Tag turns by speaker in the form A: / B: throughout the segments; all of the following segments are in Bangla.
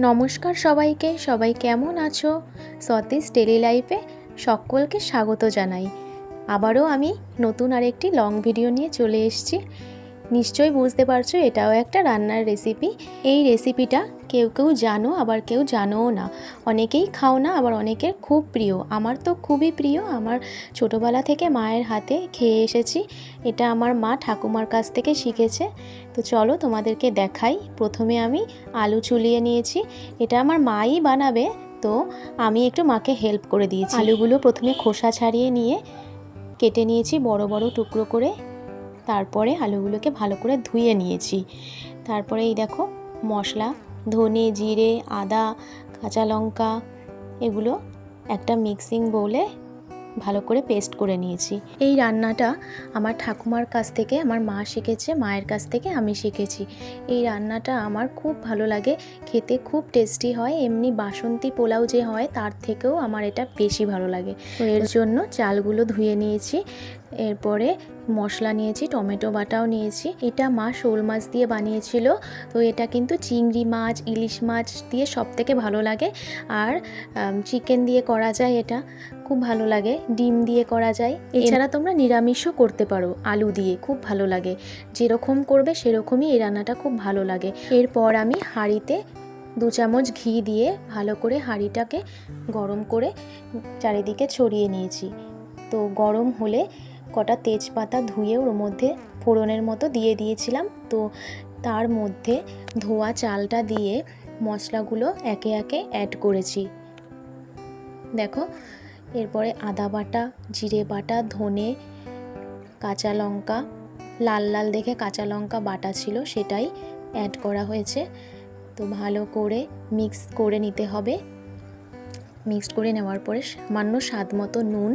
A: নমস্কার সবাইকে, সবাই কেমন আছো? সতীশ ডেলি লাইফে সকলকে স্বাগত জানাই। আবারও আমি নতুন আরেকটি লং ভিডিও নিয়ে চলে এসেছি। নিশ্চয়ই বুঝতে পারছ, এটাও একটা রান্নার রেসিপি এই রেসিপিটা কেউ কেউ জানো, আবার কেউ জানোও না। অনেকেই খাও না, আবার অনেকের খুব প্রিয়। আমার তো খুবই প্রিয়, আমার ছোটোবেলা থেকে মায়ের হাতে খেয়ে এসেছি। এটা আমার মা ঠাকুমার কাছ থেকে শিখেছে। তো চলো তোমাদেরকে দেখাই। প্রথমে আমি আলু চুলিয়ে নিয়েছি। এটা আমার মাই বানাবে, তো আমি একটু মাকে হেল্প করে দিয়েছি। আলুগুলো প্রথমে খোসা ছাড়িয়ে নিয়ে কেটে নিয়েছি বড় বড় টুকরো করে। তারপরে আলুগুলোকে ভালো করে ধুয়ে নিয়েছি। তারপরে এই দেখো, মশলা, ধনে, জিরে, আদা, কাঁচা লঙ্কা, এগুলো একটা মিক্সিং বোলে ভালো করে পেস্ট করে নিয়েছি। এই রান্নাটা আমার ঠাকুমার কাছ থেকে, আমার মা শিখেছে, মায়ের কাছ থেকে আমি শিখেছি। এই রান্নাটা আমার খুব ভালো লাগে, খেতে খুব টেস্টি হয়, এমনি বাসন্তী পোলাও যে হয় তার থেকেও আমার এটা বেশি ভালো লাগে। তো এর জন্য চালগুলো ধুয়ে নিয়েছি, এরপরে মশলা নিয়েছি, টমেটো বাটাও নিয়েছি। এটা মা শোল মাছ দিয়ে বানিয়েছিল, তো এটা কিন্তু চিংড়ি মাছ, ইলিশ মাছ দিয়ে সব থেকে ভালো লাগে। আর চিকেন দিয়ে করা যায় এটা। খুব ভালো লাগে ডিম দিয়ে করা যায়। এছাড়া তোমরা নিরামিষও করতে পারো আলু দিয়ে খুব ভালো লাগে। যেরকম করবে সেরকমই এই রান্নাটা খুব ভালো লাগে। এরপর আমি হাঁড়িতে দু চামচ ঘি দিয়ে ভালো করে হাঁড়িটাকে গরম করে চারিদিকে ছড়িয়ে নিয়েছি। তো গরম হলে কটা তেজপাতা ধুয়ে ওর মধ্যে ফোড়নের মতো দিয়ে দিয়েছিলাম। তো তার মধ্যে ধোয়া চালটা দিয়ে মশলাগুলো একে একে অ্যাড করেছি। দেখো এরপরে আদা বাটা, জিরে বাটা, ধনে, কাঁচা লঙ্কা, লাল লাল দেখে কাঁচা লঙ্কা বাটা ছিল, সেটাই অ্যাড করা হয়েছে। তো ভালো করে মিক্স করে নিতে হবে। মিক্সড করে নেওয়ার পরে সামান্য স্বাদ মতো নুন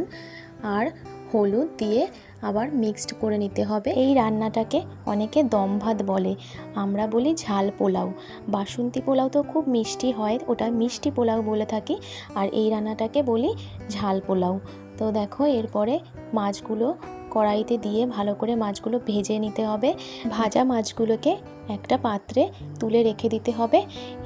A: আর হলুদ দিয়ে আবার মিক্সড করে নিতে হবে। এই রান্নাটাকে অনেকে দম ভাত বলে। আমরা বলি ঝাল পোলাও। বাসন্তী পোলাও তো খুব মিষ্টি হয়, ওটা মিষ্টি পোলাও বলে থাকি। আর এই রান্নাটাকে বলি ঝাল পোলাও। তো দেখো, এরপরে মাছগুলো কড়াইতে দিয়ে ভালো করে মাছগুলো ভেজে নিতে হবে। ভাজা মাছগুলোকে একটা পাত্রে তুলে রেখে দিতে হবে।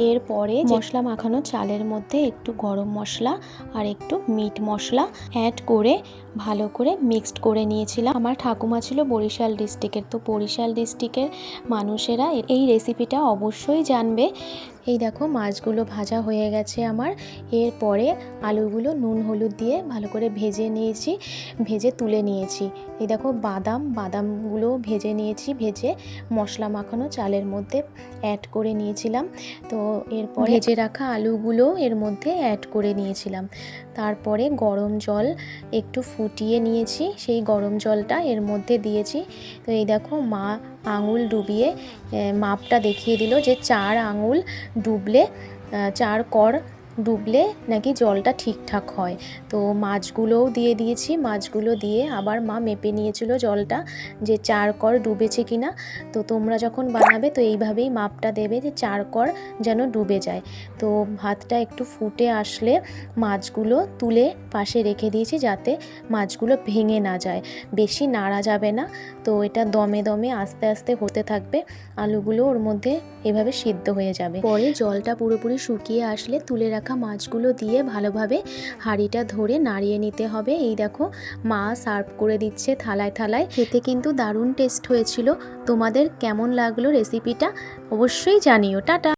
A: এরপরে মশলা মাখানো চালের মধ্যে একটু গরম মশলা আর একটু মিট মশলা অ্যাড করে ভালো করে মিক্সড করে নিয়েছিলাম। আমার ঠাকুমা ছিল বরিশাল ডিস্ট্রিক্টের তো বরিশাল ডিস্ট্রিক্টের মানুষেরা এই রেসিপিটা অবশ্যই জানবে। এই দেখো মাছগুলো ভাজা হয়ে গেছে আমার। এরপরে আলুগুলো নুন হলুদ দিয়ে ভালো করে ভেজে নিয়েছি ভেজে তুলে নিয়েছি। এই দেখো বাদাম বাদামগুলো ভেজে নিয়েছি ভেজে মশলা মাখানো চালের মধ্যে অ্যাড করে নিয়েছিলাম। তো এরপর ভেজে রাখা আলুগুলো এর মধ্যে অ্যাড করে নিয়েছিলাম। তারপরে গরম জল একটু ফুটিয়ে নিয়েছি সেই গরম জলটা এর মধ্যে দিয়েছি। তো এই দেখো মা আঙুল ডুবিয়ে মাপটা দেখিয়ে দিল যে চার আঙুল ডুবলে চার কর ডুবলে নাকি জলটা ঠিকঠাক হয়। তো মাছগুলোও দিয়ে দিয়েছি, মাছগুলো দিয়ে আবার মা মেপে নিয়েছিল জলটা যে চার কর ডুবেছে কি না তো তোমরা যখন বানাবে তো এইভাবেই মাপটা দেবে যে চার কর যেন ডুবে যায়। তো ভাতটা একটু ফুটে আসলে মাছগুলো তুলে পাশে রেখে দিয়েছি যাতে মাছগুলো ভেঙে না যায়। বেশি নাড়া যাবে না, তো এটা দমে দমে আস্তে আস্তে হতে থাকবে। আলুগুলো ওর মধ্যে এভাবে সিদ্ধ হয়ে যাবে। পরে জলটা পুরোপুরি শুকিয়ে আসলে তুলে মাছগুলো দিয়ে ভালোভাবে হাঁড়িটা ধরে নাড়িয়ে নিতে হবে। এই দেখো, মা সার্ভ করে দিচ্ছে থালায় থালায়। খেতে কিন্তু দারুণ টেস্ট হয়েছিল। তোমাদের কেমন লাগল রেসিপিটা অবশ্যই জানিও। টাটা।